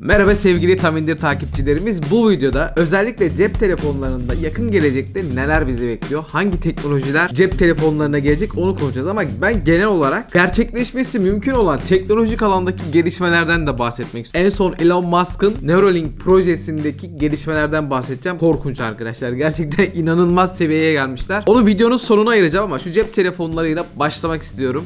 Merhaba sevgili Tam İndir takipçilerimiz. Bu videoda özellikle cep telefonlarında yakın gelecekte neler bizi bekliyor? Hangi teknolojiler cep telefonlarına gelecek onu konuşacağız ama ben genel olarak gerçekleşmesi mümkün olan teknolojik alandaki gelişmelerden de bahsetmek istiyorum. En son Elon Musk'ın Neuralink projesindeki gelişmelerden bahsedeceğim. Korkunç arkadaşlar. Gerçekten inanılmaz seviyeye gelmişler. Onu videonun sonuna ayıracağım ama şu cep telefonlarıyla başlamak istiyorum.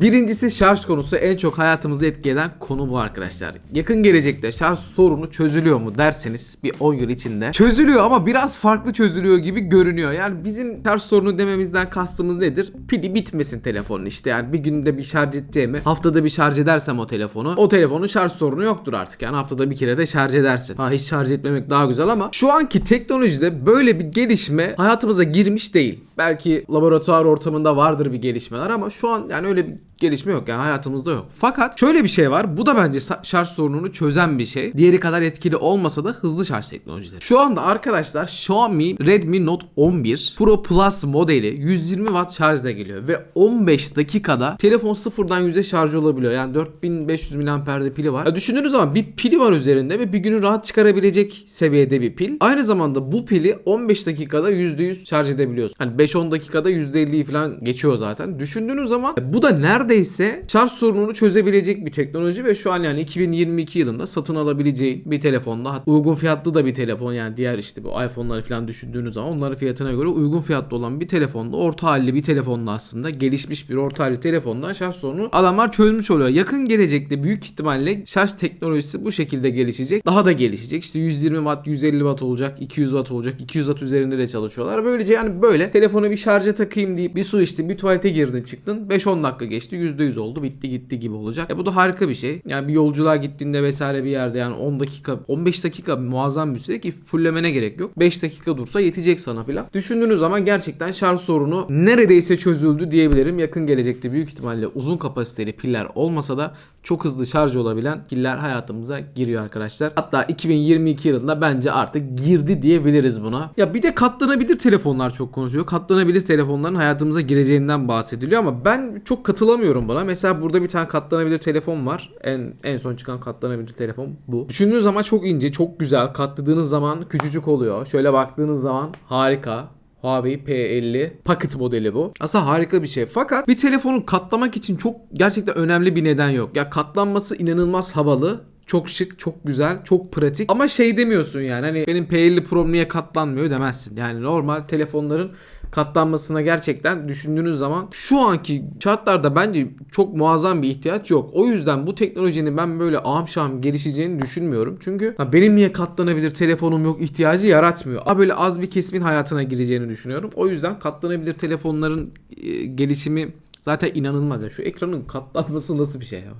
Birincisi şarj konusu en çok hayatımızı etkileyen konu bu arkadaşlar. Yakın gelecekte şarj sorunu çözülüyor mu derseniz bir 10 yıl içinde. Çözülüyor ama biraz farklı çözülüyor gibi görünüyor. Yani bizim şarj sorunu dememizden kastımız nedir? Pili bitmesin telefonun işte. Yani bir günde bir şarj edeceğimi haftada bir şarj edersem o telefonu o telefonun şarj sorunu yoktur artık. Yani haftada bir kere de şarj edersin. Ha hiç şarj etmemek daha güzel ama şu anki teknolojide böyle bir gelişme hayatımıza girmiş değil. Belki laboratuvar ortamında vardır bir gelişmeler ama şu an yani öyle bir gelişme yok yani hayatımızda yok. Fakat şöyle bir şey var. Bu da bence şarj sorununu çözen bir şey. Diğeri kadar etkili olmasa da hızlı şarj teknolojileri. Şu anda arkadaşlar Xiaomi Redmi Note 11 Pro Plus modeli 120 watt şarjla geliyor ve 15 dakikada telefon sıfırdan yüze şarj olabiliyor. Yani 4500 mAh'de pili var. Ya düşündüğünüz zaman bir pili var üzerinde ve bir günü rahat çıkarabilecek seviyede bir pil. Aynı zamanda bu pili 15 dakikada %100 şarj edebiliyorsun. Hani 5-10 dakikada %50'yi falan geçiyor zaten. Düşündüğünüz zaman bu da neredeyse şarj sorununu çözebilecek bir teknoloji ve şu an yani 2022 yılında satın alabileceği bir telefonda uygun fiyatlı da bir telefon yani diğer işte bu iPhone'ları falan düşündüğünüz zaman onların fiyatına göre uygun fiyatlı olan bir telefonda orta halli bir telefonda aslında gelişmiş bir orta halli telefonda şarj sorunu adamlar çözmüş oluyor. Yakın gelecekte büyük ihtimalle şarj teknolojisi bu şekilde gelişecek. Daha da gelişecek. İşte 120 watt, 150 watt olacak, 200 watt olacak. 200 watt üzerinde de çalışıyorlar. Böylece yani böyle telefonu bir şarja takayım deyip bir su içtin, bir tuvalete girdin çıktın. 5-10 dakika geçti, %100 oldu, bitti gitti gibi olacak. E bu da harika bir şey. Yani bir yolculuğa gittiğinde vesaire bir yerde yani 10 dakika, 15 dakika muazzam bir süre ki fullemene gerek yok. 5 dakika dursa yetecek sana filan. Düşündüğünüz zaman gerçekten şarj sorunu neredeyse çözüldü diyebilirim. Yakın gelecekte büyük ihtimalle uzun kapasiteli piller olmasa da çok hızlı şarj olabilen piller hayatımıza giriyor arkadaşlar. Hatta 2022 yılında bence artık girdi diyebiliriz buna. Ya bir de katlanabilir telefonlar çok konuşuyor. Katlanabilir telefonların hayatımıza gireceğinden bahsediliyor ama ben çok katılamıyorum buna. Mesela burada bir tane katlanabilir telefon var. En en son çıkan katlanabilir telefon bu. Düşündüğünüz zaman çok ince, çok güzel. Katladığınız zaman küçücük oluyor. Şöyle baktığınız zaman harika. Huawei P50 Pocket modeli bu. Aslında harika bir şey. Fakat bir telefonu katlamak için çok gerçekten önemli bir neden yok. Ya katlanması inanılmaz havalı. Çok şık, çok güzel, çok pratik. Ama şey demiyorsun yani hani benim P50 Pro niye katlanmıyor demezsin. Yani normal telefonların katlanmasına gerçekten düşündüğünüz zaman şu anki şartlarda bence çok muazzam bir ihtiyaç yok. O yüzden bu teknolojinin ben böyle ahım şahım gelişeceğini düşünmüyorum. Çünkü ha, benim niye katlanabilir telefonum yok ihtiyacı yaratmıyor. Ama böyle az bir kesimin hayatına gireceğini düşünüyorum. O yüzden katlanabilir telefonların e, gelişimi zaten inanılmaz. Yani şu ekranın katlanması nasıl bir şey ya?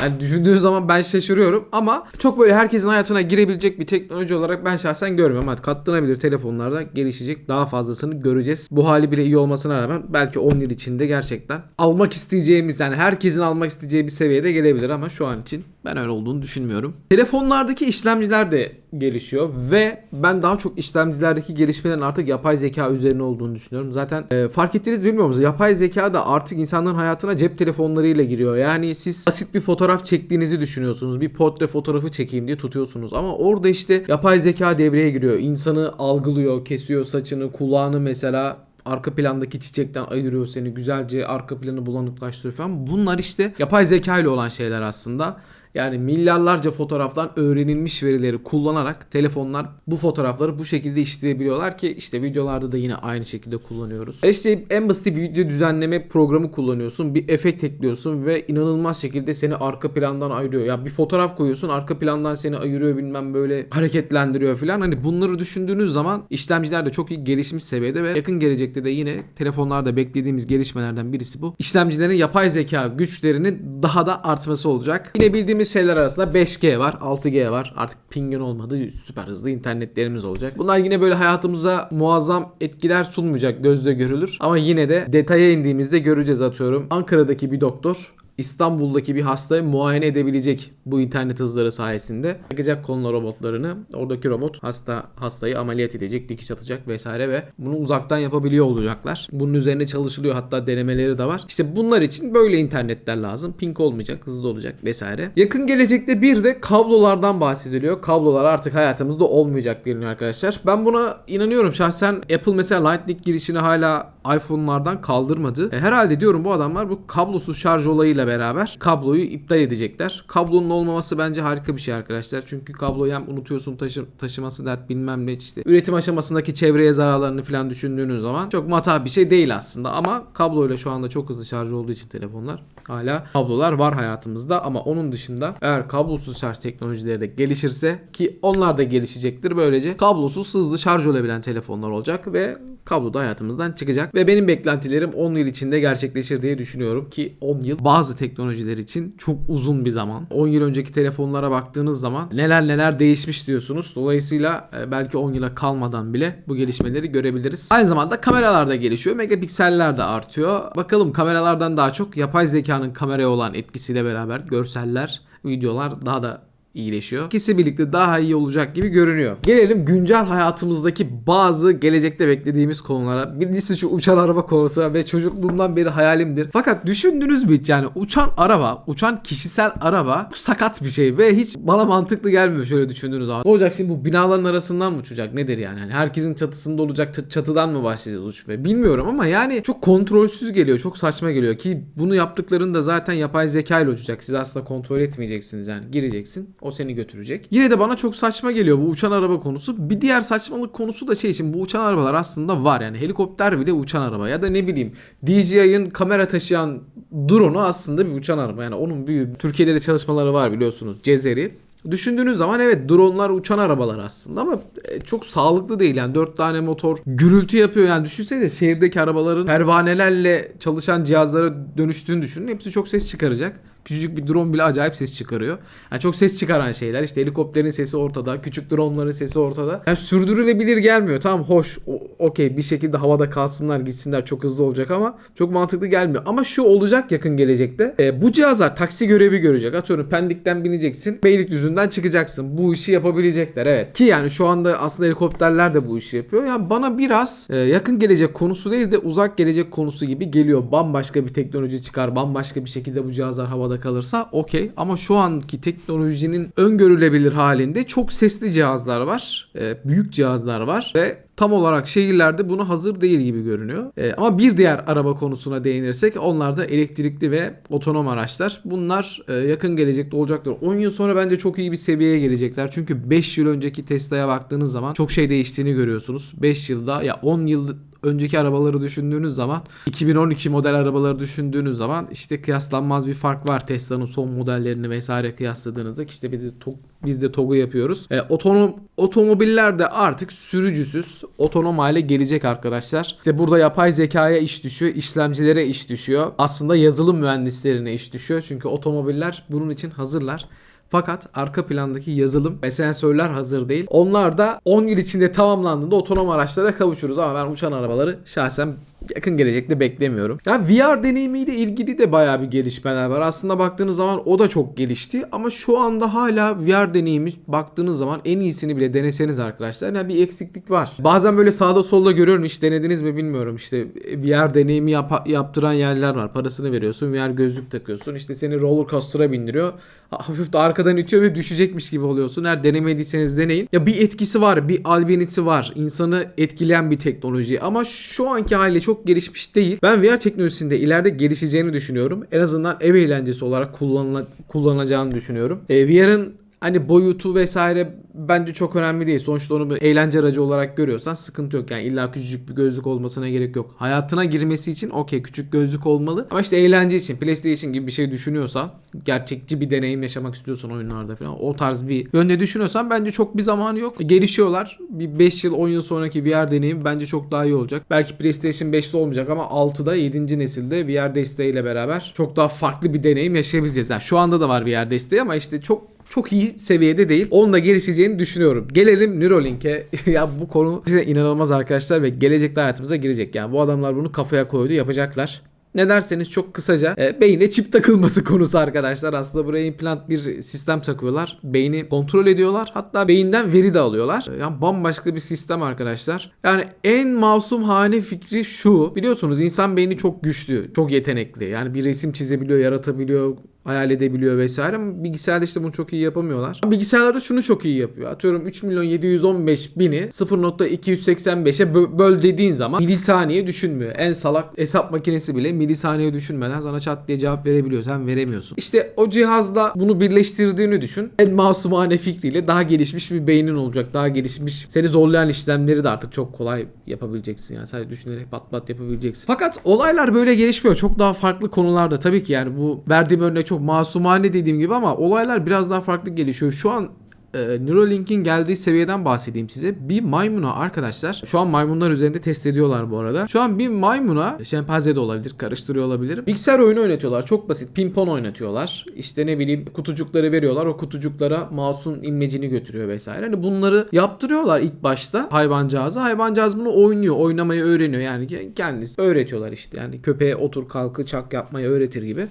Yani düşündüğün zaman ben şaşırıyorum ama çok böyle herkesin hayatına girebilecek bir teknoloji olarak ben şahsen görmüyorum. Hadi katlanabilir telefonlarda gelişecek daha fazlasını göreceğiz. Bu hali bile iyi olmasına rağmen belki 10 yıl içinde gerçekten almak isteyeceğimiz yani herkesin almak isteyeceği bir seviyede gelebilir ama şu an için ben öyle olduğunu düşünmüyorum. Telefonlardaki işlemciler de gelişiyor ve ben daha çok işlemcilerdeki gelişmelerin artık yapay zeka üzerine olduğunu düşünüyorum. Zaten e, fark ettiniz bilmiyor musunuz? Yapay zeka da artık insanların hayatına cep telefonlarıyla giriyor. Yani siz basit bir fotoğraf çektiğinizi düşünüyorsunuz. Bir portre fotoğrafı çekeyim diye tutuyorsunuz. Ama orada işte yapay zeka devreye giriyor. İnsanı algılıyor, kesiyor saçını, kulağını mesela arka plandaki çiçekten ayırıyor seni güzelce arka planı bulanıklaştırıyor falan. Bunlar işte yapay zeka ile olan şeyler aslında. Yani milyarlarca fotoğraftan öğrenilmiş verileri kullanarak telefonlar bu fotoğrafları bu şekilde işleyebiliyorlar ki işte videolarda da yine aynı şekilde kullanıyoruz. E İşte en basit bir video düzenleme programı kullanıyorsun. Bir efekt ekliyorsun ve inanılmaz şekilde seni arka plandan ayırıyor. Ya bir fotoğraf koyuyorsun arka plandan seni ayırıyor bilmem böyle hareketlendiriyor falan. Hani bunları düşündüğünüz zaman işlemciler de çok iyi gelişmiş seviyede ve yakın gelecekte de yine telefonlarda beklediğimiz gelişmelerden birisi bu. İşlemcilerin yapay zeka güçlerinin daha da artması olacak. Yine bildiğimiz şeyler arasında 5G var, 6G var. Artık pingin olmadığı süper hızlı internetlerimiz olacak. Bunlar yine böyle hayatımıza muazzam etkiler sunmayacak gözle görülür. Ama yine de detaya indiğimizde göreceğiz atıyorum. Ankara'daki bir doktor İstanbul'daki bir hastayı muayene edebilecek bu internet hızları sayesinde. Takacak koluna robotlarını. Oradaki robot hasta hastayı ameliyat edecek, dikiş atacak vesaire ve bunu uzaktan yapabiliyor olacaklar. Bunun üzerine çalışılıyor hatta denemeleri de var. İşte bunlar için böyle internetler lazım. Ping olmayacak, hızlı olacak vesaire. Yakın gelecekte bir de kablolardan bahsediliyor. Kablolar artık hayatımızda olmayacak deniyor arkadaşlar. Ben buna inanıyorum şahsen. Apple mesela Lightning girişini hala iPhone'lardan kaldırmadı. E, herhalde diyorum bu adamlar bu kablosuz şarj olayıyla beraber kabloyu iptal edecekler. Kablonun olmaması bence harika bir şey arkadaşlar. Çünkü kabloyu hem unutuyorsun taşı, taşıması dert bilmem ne işte. Üretim aşamasındaki çevreye zararlarını falan düşündüğünüz zaman çok mata bir şey değil aslında. Ama kabloyla şu anda çok hızlı şarj olduğu için telefonlar hala kablolar var hayatımızda. Ama onun dışında eğer kablosuz şarj teknolojileri de gelişirse ki onlar da gelişecektir böylece kablosuz hızlı şarj olabilen telefonlar olacak ve kablo da hayatımızdan çıkacak. Ve benim beklentilerim 10 yıl içinde gerçekleşir diye düşünüyorum ki 10 yıl bazı teknolojiler için çok uzun bir zaman. 10 yıl önceki telefonlara baktığınız zaman neler neler değişmiş diyorsunuz. Dolayısıyla e, belki 10 yıla kalmadan bile bu gelişmeleri görebiliriz. Aynı zamanda kameralar da gelişiyor. Megapikseller de artıyor. Bakalım kameralardan daha çok yapay zekanın kameraya olan etkisiyle beraber görseller, videolar daha da iyileşiyor. İkisi birlikte daha iyi olacak gibi görünüyor. Gelelim güncel hayatımızdaki bazı gelecekte beklediğimiz konulara. Birincisi şu uçan araba konusu ve çocukluğumdan beri hayalimdir. Fakat düşündünüz mü hiç yani uçan araba, uçan kişisel araba sakat bir şey ve hiç bana mantıklı gelmiyor şöyle düşündüğünüz zaman. Ne olacak şimdi bu binaların arasından mı uçacak nedir yani? yani herkesin çatısında olacak çatıdan mı başlayacağız uçmaya bilmiyorum ama yani çok kontrolsüz geliyor çok saçma geliyor ki bunu yaptıklarında zaten yapay zeka ile uçacak. Siz aslında kontrol etmeyeceksiniz yani gireceksin o seni götürecek. Yine de bana çok saçma geliyor bu uçan araba konusu. Bir diğer saçmalık konusu da şey için bu uçan arabalar aslında var yani helikopter bile uçan araba ya da ne bileyim DJI'ın kamera taşıyan drone'u aslında bir uçan araba. Yani onun bir Türkiye'de de çalışmaları var biliyorsunuz Cezeri. Düşündüğünüz zaman evet dronlar uçan arabalar aslında ama e, çok sağlıklı değil yani 4 tane motor gürültü yapıyor yani düşünsenize şehirdeki arabaların pervanelerle çalışan cihazlara dönüştüğünü düşünün hepsi çok ses çıkaracak. Küçücük bir drone bile acayip ses çıkarıyor. Yani çok ses çıkaran şeyler. İşte helikopterin sesi ortada. Küçük dronların sesi ortada. Yani sürdürülebilir gelmiyor. Tamam hoş. Okey bir şekilde havada kalsınlar gitsinler çok hızlı olacak ama çok mantıklı gelmiyor. Ama şu olacak yakın gelecekte. E, bu cihazlar taksi görevi görecek. Atıyorum Pendik'ten bineceksin. Beylikdüzü'nden çıkacaksın. Bu işi yapabilecekler evet. Ki yani şu anda aslında helikopterler de bu işi yapıyor. Yani bana biraz e, yakın gelecek konusu değil de uzak gelecek konusu gibi geliyor. Bambaşka bir teknoloji çıkar. Bambaşka bir şekilde bu cihazlar havada kalırsa okey. Ama şu anki teknolojinin öngörülebilir halinde çok sesli cihazlar var. E, büyük cihazlar var ve tam olarak şehirlerde buna hazır değil gibi görünüyor. E, ama bir diğer araba konusuna değinirsek onlar da elektrikli ve otonom araçlar. Bunlar e, yakın gelecekte olacaktır. 10 yıl sonra bence çok iyi bir seviyeye gelecekler. Çünkü 5 yıl önceki Tesla'ya baktığınız zaman çok şey değiştiğini görüyorsunuz. 5 yılda ya 10 yıl önceki arabaları düşündüğünüz zaman 2012 model arabaları düşündüğünüz zaman işte kıyaslanmaz bir fark var Tesla'nın son modellerini vesaire kıyasladığınızda işte biz de, to- biz de TOG'u yapıyoruz. E, otonom otomobiller de artık sürücüsüz otonom hale gelecek arkadaşlar. İşte burada yapay zekaya iş düşüyor, işlemcilere iş düşüyor. Aslında yazılım mühendislerine iş düşüyor. Çünkü otomobiller bunun için hazırlar. Fakat arka plandaki yazılım ve sensörler hazır değil. Onlar da 10 yıl içinde tamamlandığında otonom araçlara kavuşuruz ama ben uçan arabaları şahsen yakın gelecekte beklemiyorum. Ya VR deneyimiyle ilgili de bayağı bir gelişmeler var. Aslında baktığınız zaman o da çok gelişti ama şu anda hala VR deneyimi baktığınız zaman en iyisini bile deneseniz arkadaşlar yani bir eksiklik var. Bazen böyle sağda solda görüyorum hiç denediniz mi bilmiyorum işte VR deneyimi yap- yaptıran yerler var. Parasını veriyorsun VR gözlük takıyorsun işte seni roller coaster'a bindiriyor. Hafif de arkadan itiyor ve düşecekmiş gibi oluyorsun. Eğer denemediyseniz deneyin. Ya bir etkisi var, bir albenisi var. İnsanı etkileyen bir teknoloji ama şu anki hali çok gelişmiş değil. Ben VR teknolojisinde ileride gelişeceğini düşünüyorum. En azından ev eğlencesi olarak kullanıla- kullanacağını düşünüyorum. E, VR'ın Hani boyutu vesaire bence çok önemli değil. Sonuçta onu bir eğlence aracı olarak görüyorsan sıkıntı yok. Yani illa küçücük bir gözlük olmasına gerek yok. Hayatına girmesi için okey küçük gözlük olmalı. Ama işte eğlence için PlayStation gibi bir şey düşünüyorsan gerçekçi bir deneyim yaşamak istiyorsan oyunlarda falan o tarz bir yönde düşünüyorsan bence çok bir zamanı yok. Gelişiyorlar. Bir 5 yıl 10 yıl sonraki VR deneyim bence çok daha iyi olacak. Belki PlayStation 5'te olmayacak ama 6'da 7. nesilde VR desteğiyle beraber çok daha farklı bir deneyim yaşayabileceğiz. Yani şu anda da var VR desteği ama işte çok çok iyi seviyede değil. Onunla gelişeceğini düşünüyorum. Gelelim Neuralink'e. ya bu konu size inanılmaz arkadaşlar ve gelecekte hayatımıza girecek. Yani bu adamlar bunu kafaya koydu yapacaklar. Ne derseniz çok kısaca e, beyne çip takılması konusu arkadaşlar. Aslında buraya implant bir sistem takıyorlar. Beyni kontrol ediyorlar. Hatta beyinden veri de alıyorlar. E, Yani bambaşka bir sistem arkadaşlar. Yani en masum hane fikri şu. Biliyorsunuz insan beyni çok güçlü, çok yetenekli. Yani bir resim çizebiliyor, yaratabiliyor, hayal edebiliyor vesaire ama bilgisayarda işte bunu çok iyi yapamıyorlar. Bilgisayarlarda şunu çok iyi yapıyor. Atıyorum 3 milyon 715 bini 0.285'e bö- böl dediğin zaman milisaniye düşünmüyor. En salak hesap makinesi bile milisaniye düşünmeden sana çat diye cevap verebiliyor. Sen veremiyorsun. İşte o cihazla bunu birleştirdiğini düşün. En masumane fikriyle daha gelişmiş bir beynin olacak. Daha gelişmiş. Seni zorlayan işlemleri de artık çok kolay yapabileceksin. Yani sadece düşünerek pat pat yapabileceksin. Fakat olaylar böyle gelişmiyor. Çok daha farklı konularda tabii ki yani bu verdiğim örnek çok masumane dediğim gibi ama olaylar biraz daha farklı gelişiyor. Şu an e, Neuralink'in geldiği seviyeden bahsedeyim size. Bir maymuna arkadaşlar şu an maymunlar üzerinde test ediyorlar bu arada. Şu an bir maymuna şempanze de olabilir karıştırıyor olabilir. Bilgisayar oyunu oynatıyorlar. Çok basit. Pimpon oynatıyorlar. İşte ne bileyim kutucukları veriyorlar. O kutucuklara mouse'un imlecini götürüyor vesaire. Hani bunları yaptırıyorlar ilk başta hayvancağıza. Hayvancağız bunu oynuyor. Oynamayı öğreniyor. Yani ke- kendisi öğretiyorlar işte. Yani köpeğe otur kalkı çak yapmayı öğretir gibi.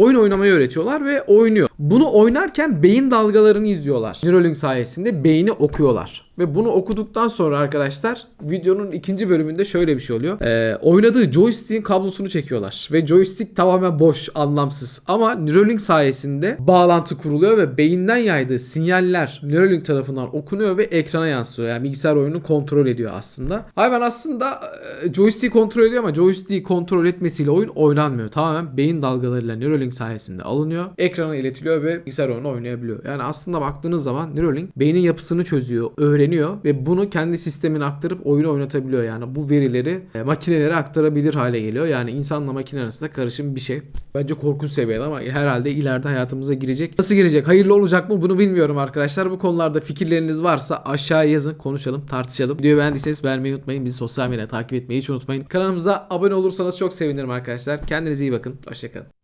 Oyun oynamayı öğretiyorlar ve oynuyor. Bunu oynarken beyin dalgalarını izliyorlar. Neuralink sayesinde beyni okuyorlar. Ve bunu okuduktan sonra arkadaşlar videonun ikinci bölümünde şöyle bir şey oluyor. Ee, oynadığı joystick'in kablosunu çekiyorlar. Ve joystick tamamen boş, anlamsız. Ama Neuralink sayesinde bağlantı kuruluyor ve beyinden yaydığı sinyaller Neuralink tarafından okunuyor ve ekrana yansıyor. Yani bilgisayar oyunu kontrol ediyor aslında. Hayvan aslında e, joystick kontrol ediyor ama joystick kontrol etmesiyle oyun oynanmıyor. Tamamen beyin dalgalarıyla Neuralink sayesinde alınıyor. Ekrana iletiliyor ve bilgisayar oyunu oynayabiliyor. Yani aslında baktığınız zaman Neuralink beynin yapısını çözüyor, öğreniyor ve bunu kendi sistemine aktarıp oyunu oynatabiliyor. Yani bu verileri e, makinelere aktarabilir hale geliyor. Yani insanla makine arasında karışım bir şey. Bence korkunç seviyede ama herhalde ileride hayatımıza girecek. Nasıl girecek? Hayırlı olacak mı? Bunu bilmiyorum arkadaşlar. Bu konularda fikirleriniz varsa aşağıya yazın, konuşalım, tartışalım. Videoyu beğendiyseniz beğenmeyi unutmayın. Bizi sosyal medyada takip etmeyi hiç unutmayın. Kanalımıza abone olursanız çok sevinirim arkadaşlar. Kendinize iyi bakın. Hoşçakalın.